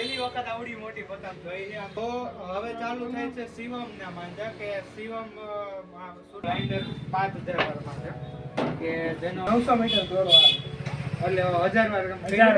પહેલી વખત આવડી મોટી પતંગ જોઈ તો હવે ચાલુ થાય છે શિવમ ના માંજા કે શિવમ ગ્રાઇન્ડર પાંચ હજાર વાર છે, કે જેનો નવસો મીટર દોડવા એટલે હજાર વાર હજાર.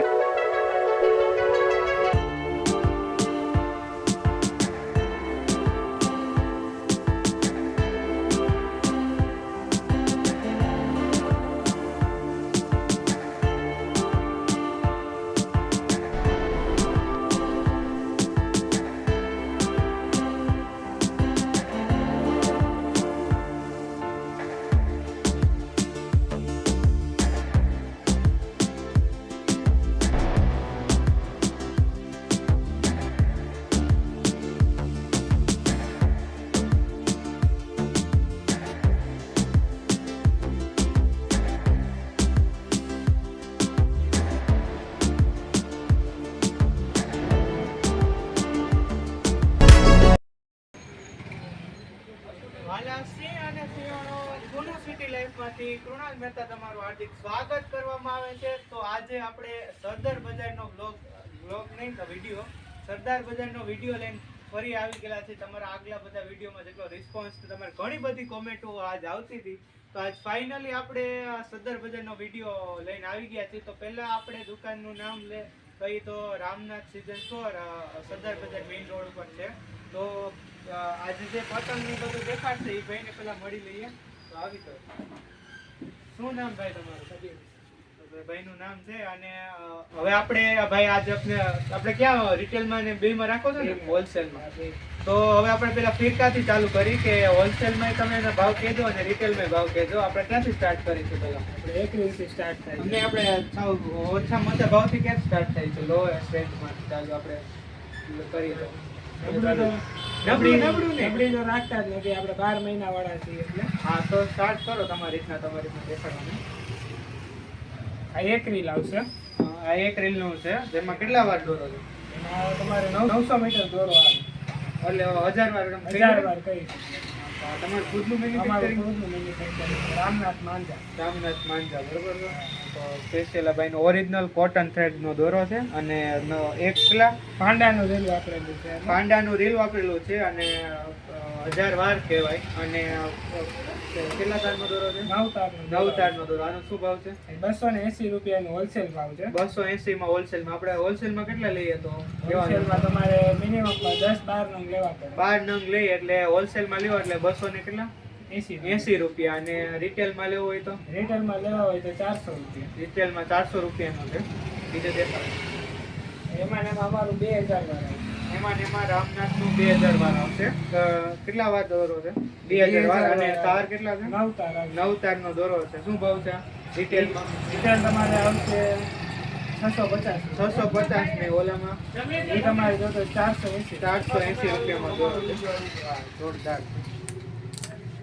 લાઈફમાંથી કૃણાલ મહેતા તમારું હાર્દિક સ્વાગત કરવામાં આવે છે. તો આજે આપણે સરદાર બજારનો બ્લોગ બ્લોગ નહીં, તો વીડિયો સરદાર બજારનો વીડિયો લઈને ફરી આવી ગયેલા છે તમારા આગલા બધા વિડીયોમાં જેટલો રિસ્પોન્સ તમારે ઘણી બધી કોમેન્ટો આજ આવતી હતી. તો આજ ફાઇનલી આપણે સરદાર બજારનો વીડિયો લઈને આવી ગયા છીએ. તો પહેલાં આપણે દુકાનનું નામ લે કઈ તો રામનાથ સિઝન સ્ટોર સરદાર બજાર મેઇન રોડ ઉપર છે. તો આજે જે પતંગ ને બધું દેખાડશે એ ભાઈને પહેલાં મળી લઈએ. તો આવી તો શું નામ ભાઈ તમારું? તો ભાઈનું નામ છે અને હવે આપણે ભાઈ આજે આપણે આપણે ક્યાં રિટેલમાં ને બેમાં રાખો છો ને? હોલસેલમાં તો હવે આપણે પેલા ફિરકાથી ચાલુ કરી કે હોલસેલમાં તમે એના ભાવ કહેજો અને રિટેલમાં ભાવ કહેજો. આપણે ક્યાંથી સ્ટાર્ટ કરીશું પેલા? આપણે એક રીલથી સ્ટાર્ટ થાય અને આપણે ઓછામાં ઓછા ભાવથી ક્યાં સ્ટાર્ટ થાય છે? લો રેન્જમાં ચાલુ આપણે કરીએ. તો રાખતા જ નથી. આપણે બાર મહિના વાળા છીએ એટલે. હા તો સ્ટાર્ટ કરો તમારી રીતના તમારી રીતના દેખાડવાનું. આ એક રીલ આવશે. આ એક રીલનું છે જેમાં કેટલા વાર દોરો છો? એમાં તમારે નવ નવસો મીટર દોરો આવે એટલે હજાર વાર હજાર વાર કહી તમારું ખુદનું મેન્યુફેક્ચરિંગ રામનાથ માંજા. રામનાથ માંજા બરોબર તો સ્પેશિયલ ભાઈનો ઓરિજિનલ કોટન થ્રેડનો દોરો છે અને એકલા એક પાંડાનું રેલ વાપરેલું છે. પાંડાનું રીલ વાપરેલું છે અને હજાર વાર કહેવાય. અને કેટલા તારનો દોરો છે? નવ તારનું નવ તારનો દોરો. આનો શું ભાવ છે? બસો ને એસી રૂપિયાનું હોલસેલ ભાવ છે. બસો એસી માં હોલસેલમાં. આપણે હોલસેલમાં કેટલા લઈએ તો? હોલસેલમાં તમારે મિનિમમ દસ બાર નંગ લેવા પડે. બાર નંગ લઈએ એટલે હોલસેલમાં લેવા એટલે બસો ને કેટલા? એસી રૂપિયા. અને રિટેલમાં લેવું હોય તો? રિટેલમાં લેવા હોય તો ચારસો રૂપિયા. રિટેલમાં ચારસો રૂપિયાનો છે. બીજો દેખાડો એમાં અમારું બે હજાર આવે. એમાં ને એમાં રામનાથનું બે હજાર વાર આવશે. કેટલા વાર દોરો છે? બે હજાર વાર અને તાર કેટલા છે? નવ તાર નવ તારનો દોરો છે શું ભાવ છે? રિટેલમાં ડિટેલ તમારે આવશે છસો પચાસ. છસો પચાસ ને ઓલામાં? એ તમારે જોતો ચારસો એસી. ચારસો એસી રૂપિયામાં દોરો છે. જોરદાર.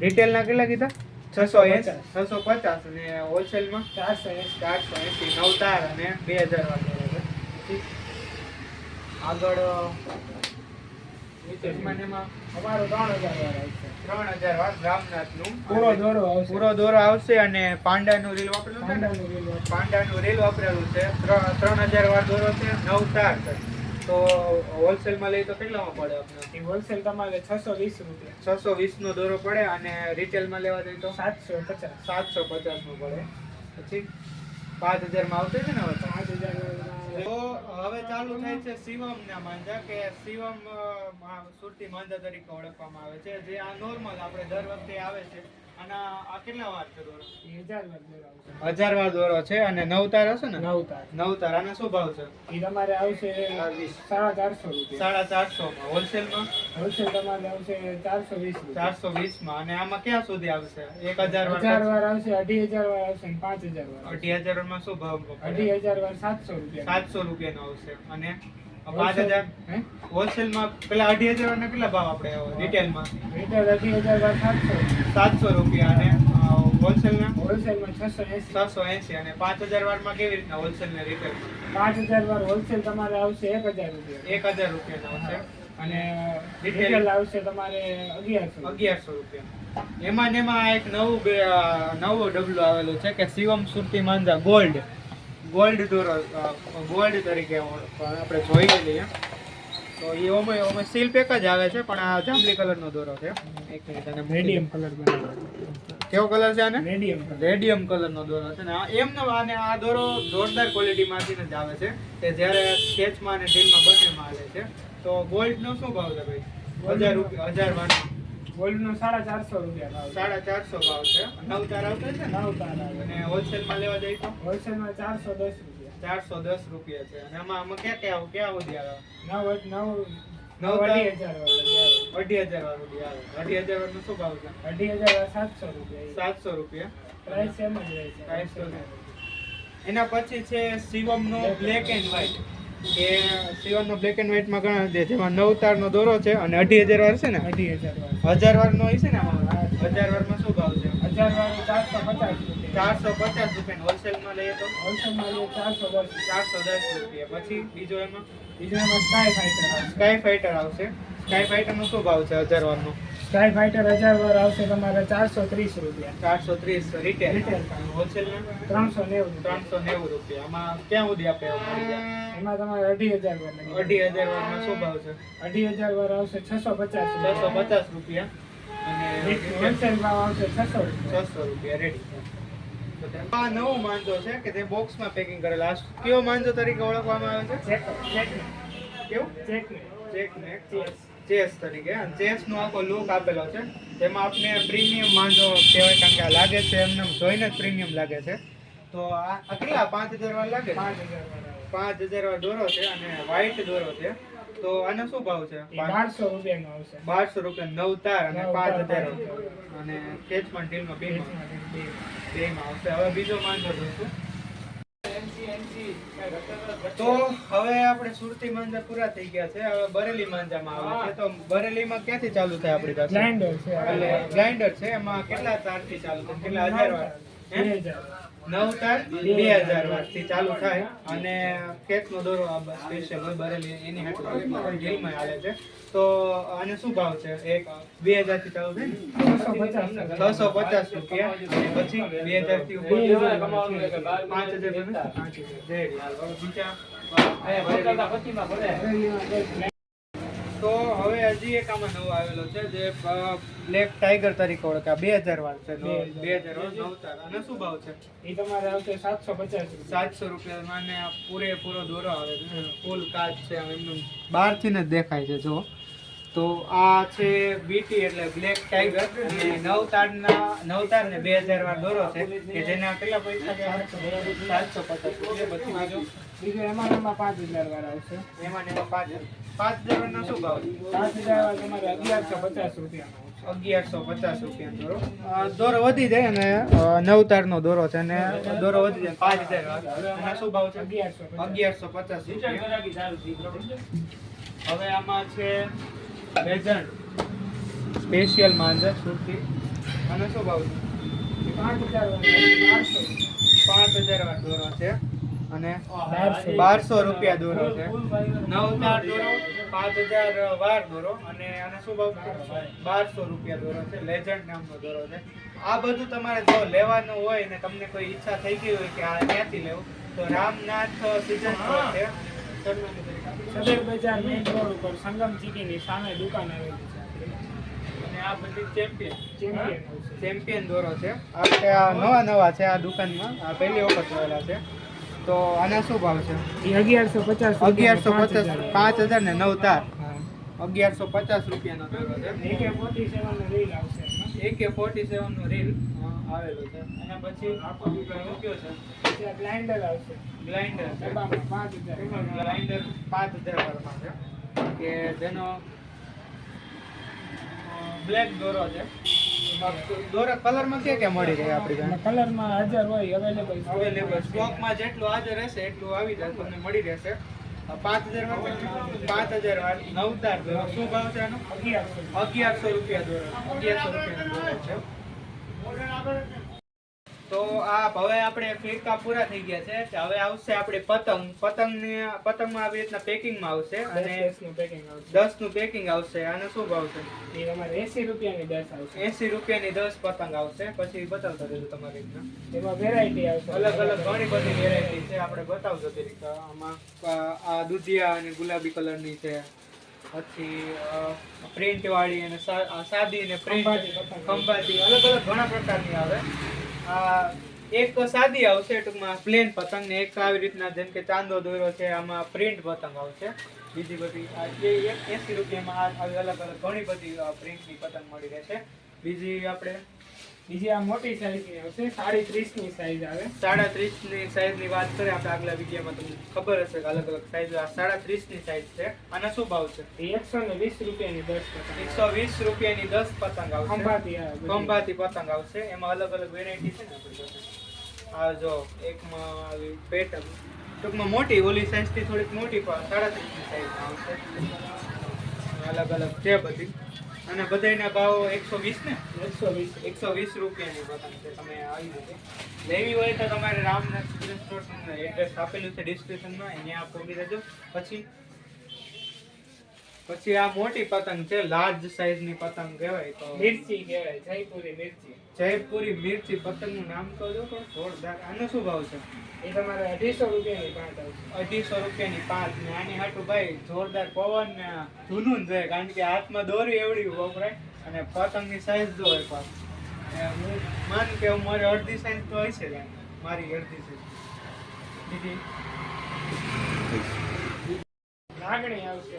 રિટેલના કેટલા કીધા? છસો એસી છસો પચાસ અને હોલસેલમાં? ચારસો એસી. ચારસો એસી. નવ તાર અને બે હજાર વાર દોરો છે. આગળ પૂરો દોરો આવશે. અને પાંડાનું રીલ વાપરેલું છે પાંડાનું રેલ વાપરેલું. છે. ત્રણ હજાર વાર દોરો છે નવ તાર તો હોલસેલમાં લઈ તો કેટલામાં પડે આપણે હોલસેલ તમારે છસો વીસ રૂપિયા. છસો વીસનો દોરો પડે અને રિટેલમાં લેવા જઈએ તો? સાતસો પચાસ. સાતસો પચાસનો પડે. પછી પાંચ હજારમાં આવશે છે ને હવે પાંચ તો હવે ચાલુ થાય છે શિવમ ના માંજા, કે શિવમ સુરતી માંજા તરીકે ઓળખવામાં આવે છે. જે આ નોર્મલ આપણે દર વખતે આવે છે. આના આ કેટલા વાર છે દોરો? એ હજાર વાર દોરો છે અને નવ તાર હશે ને? નવ તાર નવ તાર આના શું ભાવ છે? એ તમારે આવશે સાડા ચારસો રૂપિયા. સાડા ચારસો માં. હોલસેલમાં? હોલસેલ તમારે આવશે ચારસો વીસ ચારસો વીસમાં. અને આમાં ક્યાં સુધી આવશે? એક હજાર હજાર વાર વાર આવશે અઢી હજાર વાર આવશે પાંચ હજાર વાર અઢી હજારમાં શું ભાવ અઢી હજાર વાર સાતસો રૂપિયા. સાતસો રૂપિયા નો આવશે. અને પાંચ હજાર. હોલસેલમાં પેલા અઢી હજાર ના કેટલા ભાવ આપણે રિટેલમાં રિટેલ અઢી હજાર સાતસો. સાતસો રૂપિયા અને હોલસેલના હોલસેલમાં છસો એસી. છસો એસી. અને પાંચ હજાર વારમાં કેવી રીતના હોલસેલ ને રિટેલ પાંચ હજાર વાર હોલસેલ તમારે આવશે એક હજાર રૂપિયા. એક હજાર રૂપિયાનો આવશે. અને રિટેલ આવશે તમારે અગિયારસો. અગિયારસો રૂપિયા. એમાં ને એમાં એક નવું નવું ડબલું આવેલું છે કે Shivam Surti માંજા gold. Gold tour gold તરીકે આપણે જોઈએ લઈએ તો એ ઓમે ઓમે સીલ પેક જ આવે છે પણ આ જાંબલી કલરનો દોરો છે. એક મિનિટ અને રેડિયમ કલર કેવો કલર છે આને? રેડિયમ રેડિયમ કલરનો દોરો છે. ને આ એમનો આને આ દોરો જોરદાર ક્વોલિટીમાંથી જ આવે છે. કે જ્યારે સ્કેચમાં અને ડીલમાં બંનેમાં આવે છે. તો ગોલ્ડનો શું ભાવ છે ભાઈ? હજાર રૂપિયા હજાર વાનો ગોલ્ડ નો સાડા ચારસો રૂપિયા ભાવ સાડા ચારસો ભાવ છે. નવ તાર આવતા છે ને? નવ તાર આવે. અને હોલસેલમાં લેવા જઈએ તો? હોલસેલમાં ચારસો દસ રૂપિયા. ચારસો દસ રૂપિયા છે. અને આમાં આમાં ક્યાં ક્યાં ક્યાં સુધી આવે? નવ નવ નવ અઢી હજાર વાળા આવે. અઢી હજાર વાળું આવે. અઢી હજાર શું ભાવ છે? અઢી હજાર સાતસો રૂપિયા સાતસો રૂપિયા? પ્રાઇસ એમ જ રહે છે. એના પછી છે શિવમનો બ્લેક એન્ડ વ્હાઈટ કે સિવનનો બ્લેક એન્ડ વ્હાઈટમાં ઘણા છે જેમાં નવ તારનો દોરો છે અને અઢી હજાર વાર છે ને? અઢી હજાર હજાર વારનો છે ને આમાં? હજાર વારમાં શું ભાવ છે? હજાર વાર ચારસો પચાસ રૂપિયા. ચારસો પચાસ રૂપિયા હોલસેલમાં લઈએ તો? હોલસેલમાં લઈએ ચારસો દસ ચારસો દસ રૂપિયા. પછી બીજો એમાં? બીજો એમાં સ્કાય ફાઈટર આવશે. સ્કાય ફાઈટર આવશે. સ્કાય ફાઈટરનો શું ભાવ છે હજાર વારનો? સ્કાય ફાઈટર હજાર વાર આવશે તમારે ચારસો ત્રીસ રૂપિયા. ચારસો ત્રીસ રિટેલ Retail. હોલસેલમાં ત્રણસો નેવું ત્રણસો નેવું રૂપિયા. આમાં ક્યાં સુધી આપે એમાં તમારે અઢી હજાર વાર અઢી હજાર વારમાં શું ભાવ છે? અઢી હજાર વાર આવશે છસો પચાસ છસો પચાસ રૂપિયા. અને હોલસેલ ભાવ આવશે છસો છસો રૂપિયા રેડી આ નવો માંજો છે કે તે બોક્સમાં પેકિંગ કરેલા. કયો માંજો તરીકે ઓળખવામાં આવે છે? ચેક ચેક કેવું? ચેક ચેક ચેસ તરીકે. અને ચેસ નો આખો લુક આપેલો છે. તેમાં આપને પ્રીમિયમ માંજો કહેવાય કારણ કે આ લાગે છે એમને જોઈને જ પ્રીમિયમ લાગે છે. તો આ કેટલા? પાંચ હજાર વાળા લાગે પાંચ હજાર પાંચ હજાર વાર દોરો છે અને વ્હાઈટ દોરો છે. તો આનો શું ભાવ છે? બારસો રૂપિયાનો આવશે. બારસો રૂપિયા નવ તાર અને પાંચ હજાર અને અને પણ ડીલમાં બે. બેમાં આવશે. હવે બીજો માંજો જોઈશું તો હવે આપણે સુરતી માંજા પૂરા થઈ ગયા છે. હવે બરેલી માંજામાં આવે છે. તો બરેલીમાં ક્યાંથી ચાલુ થાય આપણી પાસે? ગ્રાઇન્ડર છે. એટલે ગ્રાઇન્ડર છે. એમાં કેટલા તારથી ચાલુ થાય? કેટલા હજાર વાર? નવ તાર બે હજાર વારથી ચાલુ થાય અને કેકનો દોરો સ્પેશિયલ હોય બરેલી એની હાટુ જેલમાં આવે છે. તો આને શું ભાવ છે? એક બે હજારથી ચાલુ થાય ને? છસો પચાસ રૂપિયા. અને પછી બે હજારથી ઉપર પાંચ હજાર? પાંચ હજાર. જય બીજા તો હવે હજી એક આમાં નવો આવેલો છે જે બ્લેક ટાઈગર તરીકે ઓળખાય. બે હજાર વાળ છે બે હજાર. નવતાર અને શું ભાવ છે? એ તમારે આવશે સાતસો પચાસ સાતસો રૂપિયામાં ને પૂરેપૂરો દોરો આવે છે. ફૂલ કાચ છે એમનું બહારથી જ દેખાય છે જો તો આ છે બીટી એટલે બ્લેક ટાઈગર અને નવતારના નવતાર ને બે હજાર વાર દોરો છે કે જેના કેટલા પૈસા છે સાતસો પચાસ બીજો? એમાં એમાં પાંચ હજાર વાર આવશે. એમાં એમાં પાંચ પાંચ હજાર વારનો શું ભાવ પાંચ તમારે અગિયારસો પચાસ રૂપિયાનો અગિયારસો પચાસ રૂપિયા દોરો. દોરો વધી જાય અને નવ તારનો દોરો છે અને દોરો વધી જાય પાંચ હજાર શું ભાવ છે? અગિયારસો અગિયારસો પચાસ હવે આમાં છે લેઝન્ડ સ્પેશિયલ માંજર સુરતી. અને શું ભાવ છે? પાંચ હજાર પાંચ હજાર વાળો દોરો છે. અને બારસો. રૂપિયા દોરો છે. નવ તાર દોરો પાંચ હજાર વાર દોરો અને આને શું ભાવ બારસો રૂપિયા દોરો છે. લેજન્ડ નામનો દોરો છે. આ બધું તમારે જો લેવાનું હોય ને તમને કોઈ ઈચ્છા થઈ ગઈ હોય કે આ ક્યાંથી લેવું તો રામનાથ સીઝન છે. સદર બજાર મેઇન રોડ ઉપર સંગમ ચીકીની સામે દુકાન આવેલી છે. અને આ બધી ચેમ્પિયન ચેમ્પિયન ચેમ્પિયન દોરો છે આ નવા નવા છે આ દુકાનમાં. આ પહેલી વખત આવેલા છે. તો આના શું ભાવ છે? અગિયારસો પચાસ અગિયારસો પચાસ પાંચ હજાર ને નવ તાર. અગિયારસો પચાસ રૂપિયાનો છે. AK 47 નો reel આવશે. એકે ફોર્ટી સેવન નો રીલ આવેલો છે. અને પછી મૂક્યો છે. ગ્લાઇન્ડર આવશે. ગ્લાઇન્ડર પાંચ હજાર. ગ્લાઇન્ડર પાંચ હજાર વાળમાં છે. કે જેનો બ્લેક દોરો છે. દોરા કલરમાં ક્યાં ક્યાં મળી રહે આપણી પાસે કલરમાં હાજર હોય અવેલેબલ અવેલેબલ સ્ટોકમાં જેટલું હાજર રહેશે એટલું આવી જાય તમને મળી રહેશે. પાંચ હજાર પાંચ હજાર વાર નવતાર દોરો. શું ભાવ છે આનો? અગિયારસો. અગિયારસો રૂપિયા દોરો. અગિયારસો રૂપિયા દોરો છે. તો આ હવે આપણે ફીરકા પૂરા થઈ ગયા છે તો હવે આવશે આપણે પતંગ. પતંગને પતંગમાં આવી રીતના પેકિંગમાં આવશે અને અને નું પેકિંગ આવશે. દસનું પેકિંગ આવશે. અને શું ભાવ છે? એ તમારે એસી રૂપિયાની દસ આવશે. એસી રૂપિયાની દસ પતંગ આવશે. પછી બતાવતા રહેજો તમારી રીતના. એમાં વેરાયટી આવશે. અલગ અલગ ઘણી બધી વેરાયટી છે. આપણે બતાવજો તરીકે આમાં આ દુધિયા અને ગુલાબી કલરની છે. પછી પ્રિન્ટ વાળી અને સા- સાદી અને પ્રિન્ટ ખંભાતી. અલગ અલગ ઘણા પ્રકારની આવે. એક સાદી આવશે ટૂંકમાં પ્લેન પતંગ ને એક આવી રીતના જેમ કે ચાંદો દોર્યો છે, આમાં પ્રિન્ટ પતંગ આવશે. બીજી બધી જે એક એસી રૂપિયામાં આવી અલગ અલગ ઘણી બધી પ્રિન્ટની પતંગ મળી રહેશે. બીજી આપણે બીજી આ મોટી સાઈઝની આવશે સાડી ત્રીસની સાઈઝ આવે. સાડા ત્રીસની સાઈઝની વાત કરીએ આપણે આગલા વિડીયોમાં તમને ખબર હશે કે અલગ અલગ સાઈઝ આ સાડા ત્રીસની સાઈઝ છે. આના શું ભાવ છે? એકસો ને વીસ રૂપિયાની દસ પતંગ એકસો વીસ રૂપિયાની દસ પતંગ આવશે. ખંભાતી. ખંભાતી પતંગ આવશે. એમાં અલગ અલગ વેરાયટી છે ને આપણી પાસે. આ જો એકમાં આવી પેટર્ન ટૂંકમાં મોટી ઓલી સાઈઝથી થોડીક મોટી પણ સાડા ત્રીસની સાઈઝ આવશે. અલગ અલગ છે બધી. અને બધાના ભાવ એકસો વીસ ને? એકસો વીસ. એકસો વીસ રૂપિયાની પતંગ છે તમે આવી રીતે. લેવી હોય તો તમારે રામનાથ સ્ટોર એડ્રેસ આપેલું છે ડિસ્ક્રિપ્શનમાં અહીંયા પહોંચી દેજો. પછી પછી આ મોટી પતંગ છે લાર્જ સાઈઝની પતંગ કહેવાય તો. મિર્ચી કહેવાય જયપુરી મિર્ચી. જયપુરી મિર્ચી પતંગનું નામ તો જો પણ જોરદાર. આનો શું ભાવ છે? એ તમારે અઢીસો રૂપિયાની પાંચ આવશે અઢીસો રૂપિયાની પાંચ. ને આની હાટુ ભાઈ જોરદાર પવન ને ધૂનું જ જોઈએ કારણ કે હાથમાં દોરી એવડી વપરાય અને પતંગની સાઈઝ જો એક વાર હું માન કે હું મારી અડધી સાઈઝ તો હશે જ. મારી અડધી સાઈઝ બીજી લાગણી આવશે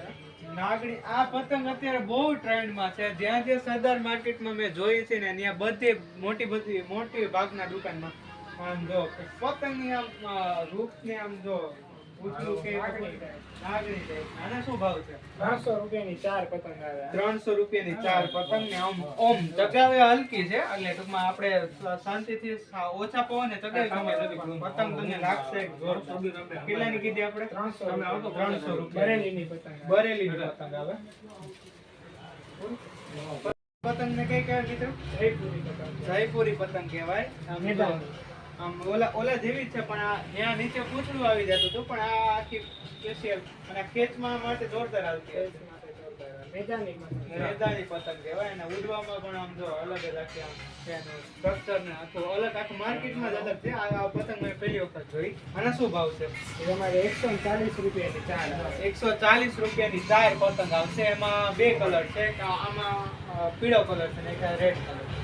નાગણી આ પતંગ અત્યારે બહુ ટ્રેન્ડમાં છે. જ્યાં જ્યાં સરદાર માર્કેટમાં મેં જોઈ છે ને, ત્યાં બધી મોટી બધી, મોટી ભાગના દુકાનમાં. આમ જો, પતંગની આમ રૂપ રૂપને આમ જો ત્રણસો પતંગ આવે. ચાર પતંગ ને આમ ઓમ. ચગાવે હલકી છે એટલે ટૂંકમાં આપણે શ- શાંતિથી સા- ઓછા પવને ચગાવી પતંગ તમને લાગશે જોરદાર. કેટલાની કીધી આપણે? ત્રણસો ત્રણસો રૂપિયા. બરેલીની પતંગ આવે. બરેલી પતંગ આવે. પતંગ ને કઈ કહેવાય મિત્રો? જયપુરી પતંગ જયપુરી પતંગ કહેવાય. આમ ઓલા ઓલા જેવી જ છે પણ આ ત્યાં નીચે પૂછડું આવી જતું હતું પણ આ આખી સ્પેશિયલ અને ખેંચમાં માટે જોરદાર આવતી રેદાની પતંગ. કહેવાય અને ઉડવામાં પણ આમ જો અલગ જ આખી આમ છે સ્ટ્રક્ચર ને આખું અલગ આખું માર્કેટમાં જ અલગ છે. આ પતંગ મેં પહેલી વખત જોઈ. આના શું ભાવ છે? એ તમારે એકસો ચાલીસ રૂપિયાની ચાર એકસો ચાલીસ રૂપિયાની ચાર પતંગ આવશે. એમાં બે કલર છે. આમાં પીળો કલર છે ને એક રેડ કલર કે-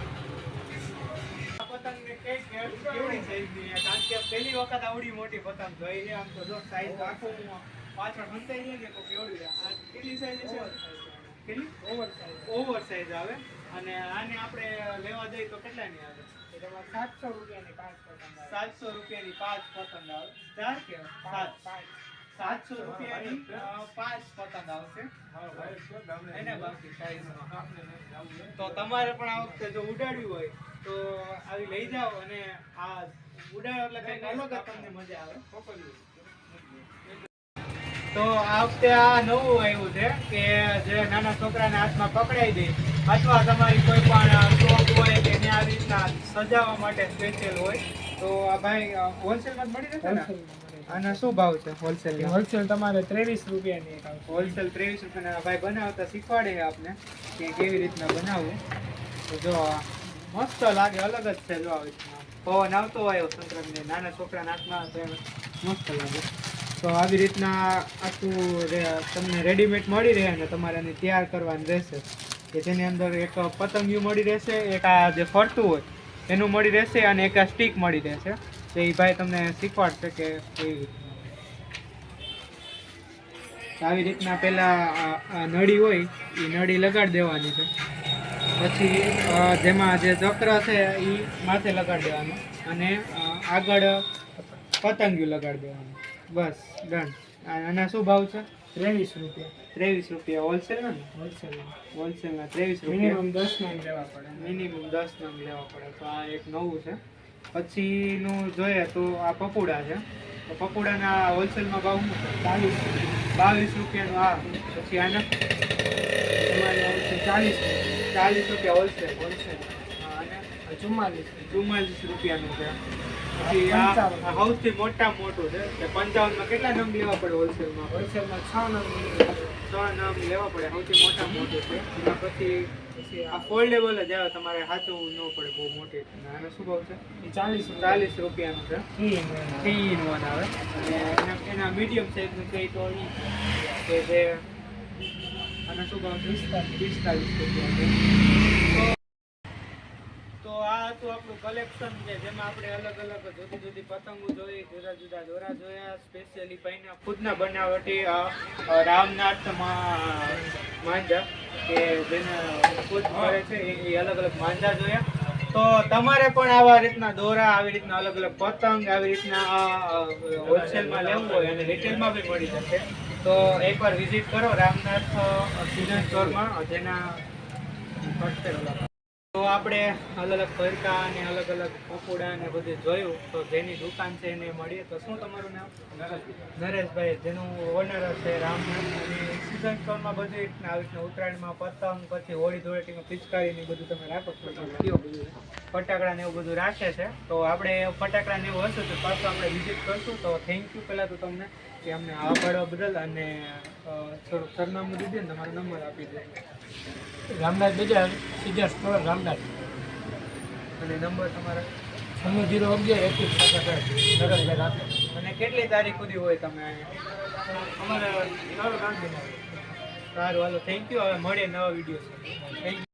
સાતસો રૂપિયાની પાંચ પતંગ. સાતસો સાતસો રૂપિયાની પાંચ પતંગ આવશે. તો તમારે પણ આ વખતે જો ઉડાડ્યું હોય તો આવી લઈ જાઓ અને આ ઉડાડો એટલે કંઈક અલગ જ તમને મજા આવે. તો આ વખતે આ નવું આવ્યું છે કે જે નાના છોકરાના હાથમાં પકડાઈ દે અથવા તમારી કોઈ પણ શોખ હોય કે એને આવી રીતના સજાવવા માટે સ્પેશિયલ હોય તો આ ભાઈ હોલસેલમાં મળી જશે ને? આના શું ભાવ છે હોલસેલ હોલસેલ તમારે ત્રેવીસ રૂપિયાની એક હોલસેલ ત્રેવીસ રૂપિયાના ભાઈ બનાવતા શીખવાડે આપને કે કેવી રીતના બનાવવું. તો જો મસ્ત લાગે, અલગ જ છે જો આવે પવન આવતો હોય સંક્રમને નાના છોકરાના હાથમાં મસ્ત લાગે. તો આવી રીતના આખું તમને રેડીમેડ મળી રહે અને તમારે એને તૈયાર કરવાનું રહેશે. કે જેની અંદર એક પતંગિયું મળી રહેશે, એક આ જે ફરતું હોય, એનું મળી રહેશે અને એક આ સ્ટીક મળી રહેશે. તો એ ભાઈ તમને શીખવાડશે કે કેવી રીતના. આવી રીતના આ નળી હોય, એ નળી લગાડી દેવાની છે. પછી જેમાં જે ચક્ર છે એ માથે લગાડી દેવાનું અને આગળ પતંગિયું લગાડી દેવાનું. બસ ડન. આના શું ભાવ છે? ત્રેવીસ રૂપિયા. ત્રેવીસ રૂપિયા હોલસેલના ને? હોલસેલ હોલસેલના ત્રેવીસ રૂપિયા. મિનિમમ દસ નંગ લેવા પડે. મિનિમમ દસ નંગ લેવા પડે. તો આ એક નવું છે. પછીનું જોઈએ તો આ પપોડા છે. તો પપોડાના હોલસેલમાં ભાવ બાવીસ ચાલીસ બાવીસ રૂપિયાનું આ પછી આના? તમારે ચાલીસ ચાલીસ રૂપિયા હોલસેલ હોલસેલ અને ચુમ્માલીસ ચુમ્માલીસ રૂપિયાનું છે. પછી આ સૌથી મોટામાં મોટું છે. કે પંચાવનમાં કેટલા નંગ લેવા પડે હોલસેલમાં હોલસેલમાં છ નંબર છ નામ લેવા પડે. સૌથી મોટા મોટું છે. એના પછી પછી આ ફોલ્ડેબલ જ આવે. તમારે સાચવું ન પડે બહુ મોટી. આનો શું ભાવ છે? ચાલીસ ચાલીસ રૂપિયાનું છે. થ્રી ઇન વન આવે. અને એના મીડિયમ સાઇઝનું કહી તો કે જે આનો શું ભાવ તો- આ હતું આપણું કલેક્શન છે જેમાં આપણે અલગ અલગ જુદી જુદી પતંગો જોઈ જુદા જુદા દોરા જોયા સ્પેશિયલી ભાઈના ખુદના બનાવટી અ, અ, રામનાથ માંજા કે જેને ખુદ કરે છે એ અલગ અલગ માંજા જોયા. તો તમારે પણ આવા રીતના દોરા આવી રીતના અલગ અલગ પતંગ આવી રીતના હોલસેલમાં લેવું હોય અને રિટેલમાં બી મળી જશે. તો એકવાર વિઝિટ કરો રામનાથ સિઝન સ્ટોરમાં જેના તો આપણે અલગ અલગ ફરકા અને અલગ અલગ પકોડા ને બધું જોયું. તો જેની દુકાન છે એને મળીએ. તો શું તમારું નામ? નરેશભાઈ. જેનું ઓનર છે રામ અને સિઝન સ્ટોરમાં બધી રીતના આવી રીતના ઉત્તરાયણમાં પતંગ પછી હોળી ધૂળેટીમાં પિચકારી ને બધું તમે રાખો છો. ફટાકડા ને એવું બધું રાખે છે. તો આપણે ફટાકડા ને એવું હશે તો પાછું આપણે વિઝિટ કરશું. તો થેન્ક યુ પહેલાં તો તમને કે અમને આ પાડવા બદલ અને થોડુંક સરનામું દીધું ને તમારો નંબર આપી દે રામનાથ બજાર સીધા સ્ટોર રામનાથ. અને નંબર તમારા? છન્નું જીરો અગિયાર એકવીસ સત્તર નગર રાતે અને કેટલી તારીખ સુધી હોય તમે અહીંયા? અમારે સારું હાલો થેન્ક યુ હવે મળીએ નવા વીડિયો થેન્ક યુ